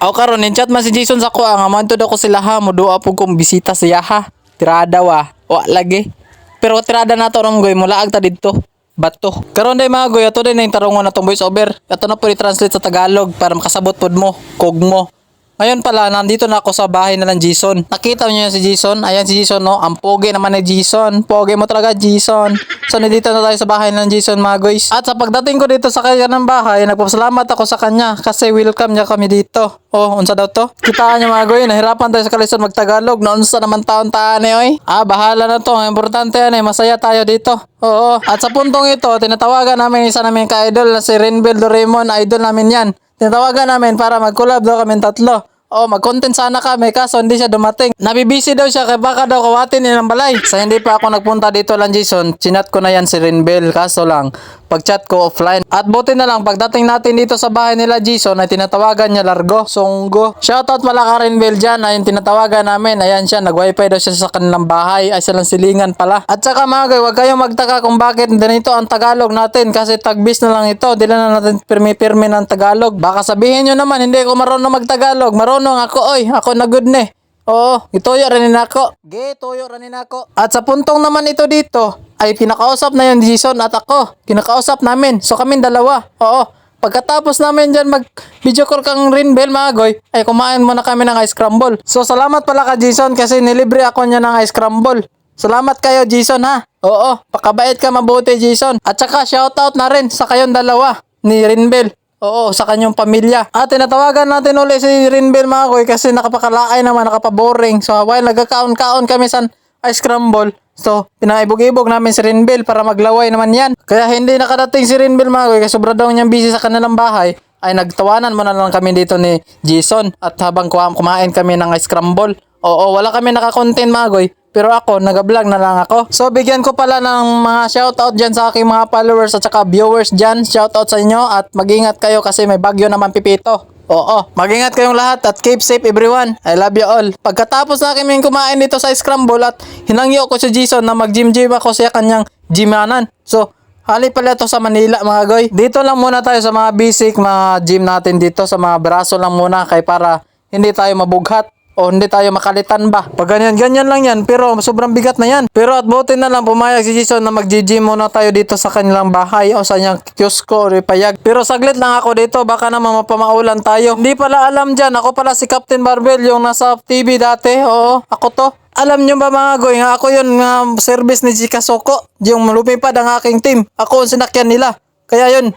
Aw karon in chat man si Jason sa ko ang amanto daw ko sila ha mo duha pug kong bisita siya ha. Tirada wa. Wa lagi. Pero tirada na to goy mula agta didto. Bato. Karon day mga goy ato din yung tarungon na tong voice over. Ato na po i-translate sa Tagalog para makasabot pod mo, kog mo. Ngayon pala, nandito na ako sa bahay na ng Jason. Nakita niyo si Jason? Ayan si Jason, no? Ang pogi naman ni Jason. Pogi mo talaga, Jason. So, nandito na tayo sa bahay ng Jason, mga guys. At sa pagdating ko dito sa kanya ng bahay, nagpapasalamat ako sa kanya kasi welcome niya kami dito. Oh, unsa daw to? Kitaan niyo mga goy, nahirapan tayo sa kalisod magtagalog. Na unsa naman taon taan eh, oy. Ah, bahala na to. Ang importante yan eh, masaya tayo dito. Oo. At sa puntong ito, tinatawagan namin isa namin ka-idol na si Renbel Doraemon. Idol namin yan. Tinatawagan namin para mag-collab daw kami tatlo. Oh, mag-content sana kami kaso hindi siya dumating. Nabibisi daw siya kaya baka daw kawatin niya ng balay. Sa hindi pa ako nagpunta dito lang Jason, chinat ko na yan si Renbel kaso lang pag-chat ko offline. At buti na lang pagdating natin dito sa bahay nila Jason ay tinatawagan niya Largo, Songgo. Shoutout pala ka Renbel dyan ay tinatawagan namin. Ayan siya, nag-wifi daw siya sa kanilang bahay ay silang silingan pala. At saka mga guys, huwag kayong magtaka kung bakit ganito ang Tagalog natin kasi tagbis na lang ito. Dila na natin pirmi-pirmi ng Tagalog. Baka sabihin nyo naman, hindi ako marunong mag-Tagalog. Marunong ako, oy. Ako na good ne. Oo, ituyo rin ako. Ge, tuyo rin ako. At sa puntong naman ito dito, ay pinakausap na yung Jason at ako. Kinakausap namin. So kami dalawa. Oo. Pagkatapos namin dyan mag video call kang Rinbel mga goy, ay kumain muna kami ng ice crumble. So salamat pala ka Jason kasi nilibre ako niya ng ice crumble. Salamat kayo Jason ha. Oo, pakabait ka mabuti Jason. At saka shoutout na rin sa kayong dalawa ni Rinbel. Oo, sa kanyang pamilya. At tinatawagan natin uli si Rinbel mga koy kasi nakapakalaay naman, nakapaboring. So, while nagkakaon-kaon kami sa ice crumble, so, pinaibog-ibog namin si Rinbel para maglaway naman yan. Kaya hindi nakadating si Rinbel mga kasi sobra daw niyang busy sa kanilang bahay ay nagtawanan mo na lang kami dito ni Jason at habang kumain kami ng ice crumble. Oo, wala kami nakakontent mga goy. Pero ako, nag-vlog na lang ako. So, bigyan ko pala ng mga shoutout dyan sa aking mga followers at saka viewers dyan. Shoutout sa inyo at mag-ingat kayo kasi may bagyo naman pipito. Oo, mag-ingat kayong lahat at keep safe everyone. I love you all. Pagkatapos na kami kumain dito sa Scramble at hinangyo ko si Jason na mag-gym-gym ako sa kanyang gymanan. So, hali pala to sa Manila mga goy. Dito lang muna tayo sa mga basic mga gym natin dito sa mga braso lang muna kay para hindi tayo mabughat o hindi tayo makalitan ba. Pag ganyan, ganyan lang yan. Pero sobrang bigat na yan. Pero at buti na lang pumayag si Jason na mag-gym muna tayo dito sa kanilang bahay o sa kanyang kiosko o payag. Pero saglit lang ako dito. Baka naman mapamaulan tayo. Hindi pala alam dyan. Ako pala si Captain Barbell yung nasa TV dati. Oo, ako to. Alam nyo ba mga goy, nga ako yun nga service ni Chika Soko. Yung lumipad ang aking team. Ako ang sinakyan nila. Kaya yun,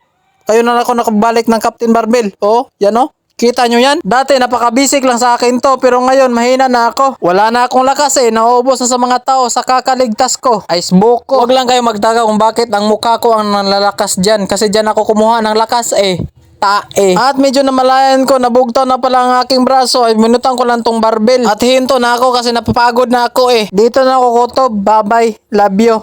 kayo na ako nakabalik ng Captain Barbell. Oo, yan o. Kita nyo yan? Dati napaka-basic lang sa akin to pero ngayon mahina na ako. Wala na akong lakas eh. Nauubos na sa mga tao sa kakaligtas ko. Ice ko. Huwag lang kayo magtaka kung bakit ang mukha ko ang nalalakas dyan. Kasi dyan ako kumuha ng lakas eh. Tae. At medyo namalayan ko, nabugtaw na pala ang aking braso. Ay minutan ko lang tong barbell. At hinto na ako kasi napapagod na ako eh. Dito na ako kutob. Bye bye. Love you.